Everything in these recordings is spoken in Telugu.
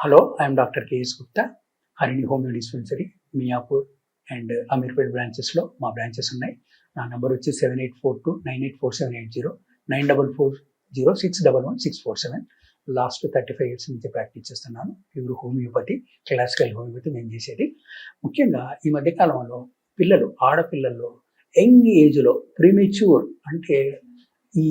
Hello I'm doctor K S Gupta Harini homeo dispensary Miyapur and Ameerpet బ్రాంచెస్లో మా బ్రాంచెస్ ఉన్నాయి. నా నెంబర్ వచ్చి seven eight four two nine eight four seven eight zero nine double four zero six double one six four seven last thirty five years నుంచి ప్రాక్టీస్ చేస్తున్నాను. ప్యూర్ హోమియోపతి క్లాసికల్ హోమియోపతి నేను చేసేది. ముఖ్యంగా ఈ మధ్య కాలంలో పిల్లలు ఆడపిల్లల్లో యంగ్ ఏజ్లో ప్రీమెచ్యూర్ అంటే ఈ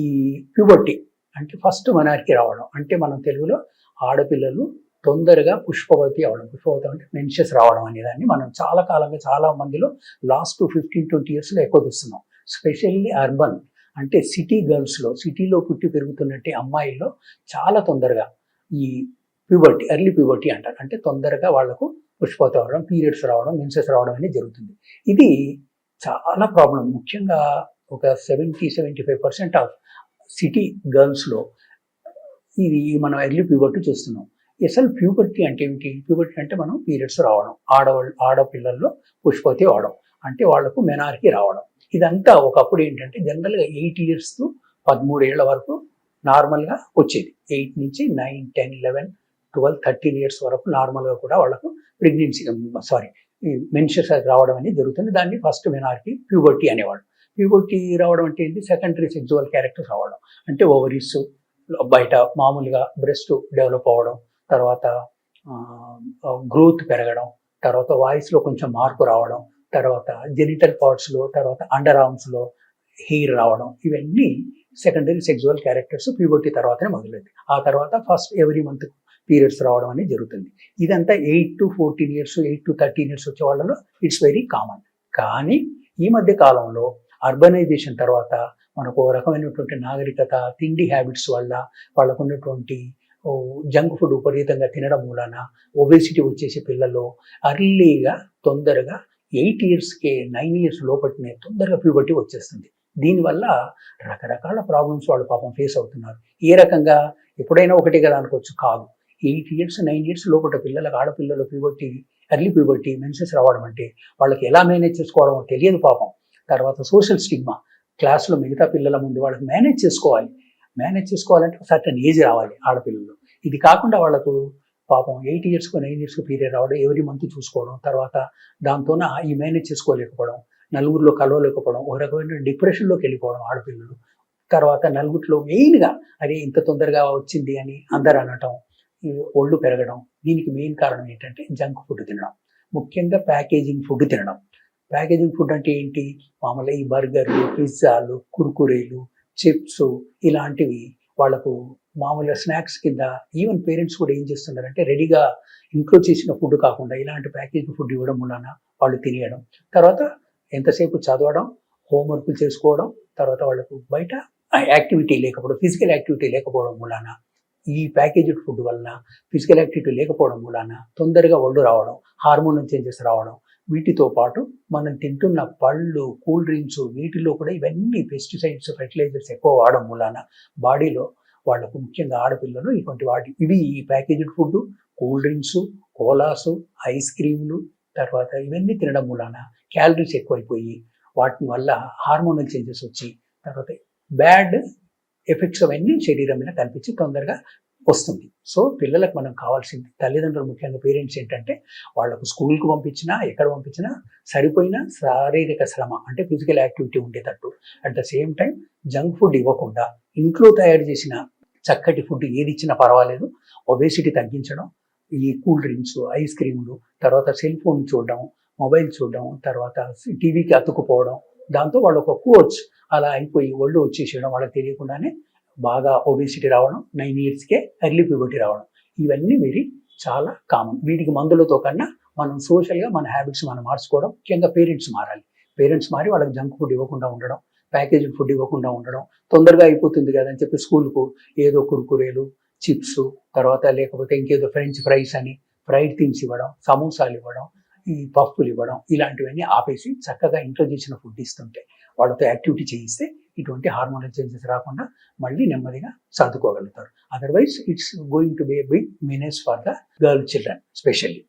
ప్యూబర్టీ అంటే ఫస్ట్ మనార్కి రావడం అంటే మనం తెలుగులో ఆడపిల్లలు తొందరగా పుష్పవతి అవడం. పుష్పవతి అంటే మెన్షస్ రావడం అనే దాన్ని మనం చాలా కాలంగా చాలా మందిలో లాస్ట్ ఫిఫ్టీన్ ట్వంటీ ఇయర్స్లో ఎక్కువ చూస్తున్నాం. స్పెషల్లీ అర్బన్ అంటే సిటీ గర్ల్స్లో సిటీలో పుట్టి పెరుగుతున్నట్టే అమ్మాయిల్లో చాలా తొందరగా ఈ ప్యూబర్టీ ఎర్లీ ప్యూబర్టీ అంటారు. అంటే తొందరగా వాళ్ళకు పుష్పవతి అవడం పీరియడ్స్ రావడం మెన్సెస్ రావడం అనేది జరుగుతుంది. ఇది చాలా ప్రాబ్లం. ముఖ్యంగా ఒక seventy seventy five percent of city గర్ల్స్లో ఇది మనం ఎర్లీ ప్యూబర్టీ చూస్తున్నాం. అసలు ప్యూబర్టీ అంటే ఏమిటి? ప్యూబర్టీ అంటే మనం పీరియడ్స్ రావడం. ఆడవాళ్ళు ఆడపిల్లల్లో పుష్పవతి అవడం. అంటే వాళ్ళకు మెనార్కి రావడం. ఇదంతా ఒకప్పుడు ఏంటంటే జనరల్గా ఎయిట్ ఇయర్స్ టు పదమూడేళ్ళ వరకు నార్మల్గా వచ్చేది. ఎయిట్ నుంచి nine ten eleven twelve thirteen years వరకు నార్మల్గా కూడా వాళ్ళకు ప్రెగ్నెన్సీ సారీ మెన్షస్ రావడం అనేది జరుగుతుంది. దాన్ని ఫస్ట్ మెనార్కి ప్యూబర్టీ అనేవాడు ప్యూబర్టీ రావడం అంటే ఏంటి? సెకండరీ సెక్జువల్ క్యారెక్టర్స్ రావడం. అంటే ఓవరీస్ బయట మామూలుగా బ్రెస్ట్ డెవలప్ అవ్వడం తర్వాత గ్రోత్ పెరగడం తర్వాత వాయిస్లో కొంచెం మార్పు రావడం తర్వాత జెనిటల్ పార్ట్స్లో తర్వాత అండర్ ఆర్మ్స్లో హెయిర్ రావడం ఇవన్నీ సెకండరీ సెక్జువల్ క్యారెక్టర్స్ ప్యూబర్టీ తర్వాతనే మొదలైంది. ఆ తర్వాత ఫస్ట్ ఎవ్రీ మంత్ పీరియడ్స్ రావడం అనేది జరుగుతుంది. ఇదంతా eight to fourteen years eight to thirteen years వచ్చే వాళ్ళలో ఇట్స్ వెరీ కామన్ కానీ ఈ మధ్య కాలంలో అర్బనైజేషన్ తర్వాత మనకు ఒక రకమైనటువంటి నాగరికత తిండి హ్యాబిట్స్ వల్ల వాళ్ళకు ఉన్నటువంటి జంక్ ఫుడ్ విపరీతంగా తినడం మూలన ఒబేసిటీ వచ్చేసి పిల్లల్లో అర్లీగా తొందరగా ఎయిట్ ఇయర్స్కే నైన్ ఇయర్స్ లోపటినే తొందరగా ప్యూబర్టీ వచ్చేస్తుంది. దీనివల్ల రకరకాల ప్రాబ్లమ్స్ వాళ్ళు పాపం ఫేస్ అవుతున్నారు. ఏ రకంగా? ఎప్పుడైనా ఒకటే కదా అనుకోవచ్చు కాదు. ఎయిట్ ఇయర్స్ నైన్ ఇయర్స్ లోపల పిల్లలకు ఆడపిల్లలు ప్యూబర్టీ ఎర్లీ ప్యూబర్టీ మెన్సెస్ రావడం అంటే వాళ్ళకి ఎలా మేనేజ్ చేసుకోవడమో తెలియదు పాపం. తర్వాత సోషల్ స్టిగ్మా. క్లాస్లో మిగతా పిల్లల ముందు వాళ్ళకి మేనేజ్ చేసుకోవాలి. మేనేజ్ చేసుకోవాలంటే ఒక సర్టన్ ఏజ్ రావాలి ఆడపిల్లలు. ఇది కాకుండా వాళ్ళకు పాపం ఎయిట్ ఇయర్స్కు నైన్ ఇయర్స్కు పీరియడ్ రావడం ఎవరి మంత్ చూసుకోవడం తర్వాత దాంతోన ఈ మేనేజ్ చేసుకోలేకపోవడం నలుగురిలో కలవలేకపోవడం ఒక రకమైన డిప్రెషన్లోకి వెళ్ళిపోవడం ఆడపిల్లలు. తర్వాత నలుగురిలో మెయిన్గా అరే ఇంత తొందరగా వచ్చింది అని అందరు అనటం ఒళ్ళు పెరగడం దీనికి మెయిన్ కారణం ఏంటంటే జంక్ ఫుడ్ తినడం. ముఖ్యంగా ప్యాకేజింగ్ ఫుడ్ తినడం. ప్యాకేజింగ్ ఫుడ్ అంటే ఏంటి? మామూలుగా ఈ బర్గర్లు పిజ్జాలు కుర్కురేలు చిప్స్ ఇలాంటివి వాళ్ళకు మామూలుగా స్నాక్స్ కింద ఈవెన్ పేరెంట్స్ కూడా ఏం చేస్తున్నారంటే రెడీగా ఇంట్లో చేసిన ఫుడ్ కాకుండా ఇలాంటి ప్యాకేజ్ ఫుడ్ ఇవ్వడం వలన వాళ్ళు తినేయడం. తర్వాత ఎంతసేపు చదవడం హోంవర్క్లు చేసుకోవడం తర్వాత వాళ్ళకు బయట యాక్టివిటీ లేకపోవడం ఫిజికల్ యాక్టివిటీ లేకపోవడం వలన ఈ ప్యాకేజ్డ్ ఫుడ్ వలన ఫిజికల్ యాక్టివిటీ లేకపోవడం వలన తొందరగా ఒళ్ళు రావడం హార్మోన్ చేంజెస్ రావడం వీటితో పాటు మనం తింటున్న పళ్ళు కూల్ డ్రింక్స్ వీటిలో కూడా ఇవన్నీ పెస్టిసైడ్స్ ఫెర్టిలైజర్స్ ఎక్కువ వాడడం మూలాన బాడీలో వాళ్ళకు ముఖ్యంగా ఆడపిల్లలు ఇటువంటి వాటి ఇవి ఈ packaged food cool drinks colas ice క్రీములు తర్వాత ఇవన్నీ తినడం మూలాన క్యాలరీస్ ఎక్కువైపోయి వాటి వల్ల హార్మోనల్ చేంజెస్ వచ్చి తర్వాత బ్యాడ్ ఎఫెక్ట్స్ అవన్నీ శరీరం మీద కనిపించి తొందరగా వస్తుంది. సో పిల్లలకు మనం కావాల్సింది తల్లిదండ్రులు ముఖ్యంగా పేరెంట్స్ ఏంటంటే వాళ్ళకు స్కూల్కి పంపించినా ఎక్కడ పంపించినా సరిపోయిన శారీరక శ్రమ అంటే ఫిజికల్ యాక్టివిటీ ఉండేటట్టు. At the same time junk food ఇవ్వకుండా ఇంట్లో తయారు చేసిన చక్కటి ఫుడ్ ఏది ఇచ్చినా పర్వాలేదు. ఒబేసిటీ తగ్గించడం ఈ కూల్ డ్రింక్స్ ఐస్ క్రీములు తర్వాత సెల్ ఫోన్ చూడడం మొబైల్ చూడడం తర్వాత టీవీకి అతుక్కుపోవడం దాంతో వాళ్ళు ఒక కోచ్ అలా అయిపోయి ఒళ్ళు వచ్చేసేయడం వాళ్ళకి తెలియకుండానే బాగా ఒబేసిటీ రావడం నైన్ ఇయర్స్కే ఎర్లీ ప్యూబర్టీ రావడం. ఇవన్నీ వెరీ చాలా కామన్ వీటికి మందులతో కన్నా మనం సోషల్గా మన హ్యాబిట్స్ మనం మార్చుకోవడం ముఖ్యంగా పేరెంట్స్ మారాలి. పేరెంట్స్ మారి వాళ్ళకి జంక్ ఫుడ్ ఇవ్వకుండా ఉండడం ప్యాకేజ్ ఫుడ్ ఇవ్వకుండా ఉండడం తొందరగా అయిపోతుంది కదా అని చెప్పి స్కూల్కు ఏదో కురుకురేలు చిప్స్ తర్వాత లేకపోతే ఇంకేదో ఫ్రెంచ్ ఫ్రైస్ అని ఫ్రైడ్ థింగ్స్ ఇవ్వడం సమోసాలు ఇవ్వడం ఈ పప్పులు ఇవ్వడం ఇలాంటివన్నీ ఆపేసి చక్కగా ఇంట్లో చేసిన ఫుడ్ ఇస్తుంటే వాళ్ళతో యాక్టివిటీ చేయిస్తే ఇటువంటి హార్మోనల్ చేంజెస్ రాకుండా మళ్ళీ నెమ్మదిగా సర్దుకోగలుగుతారు. Otherwise it's going to be big meanness for the girl children specially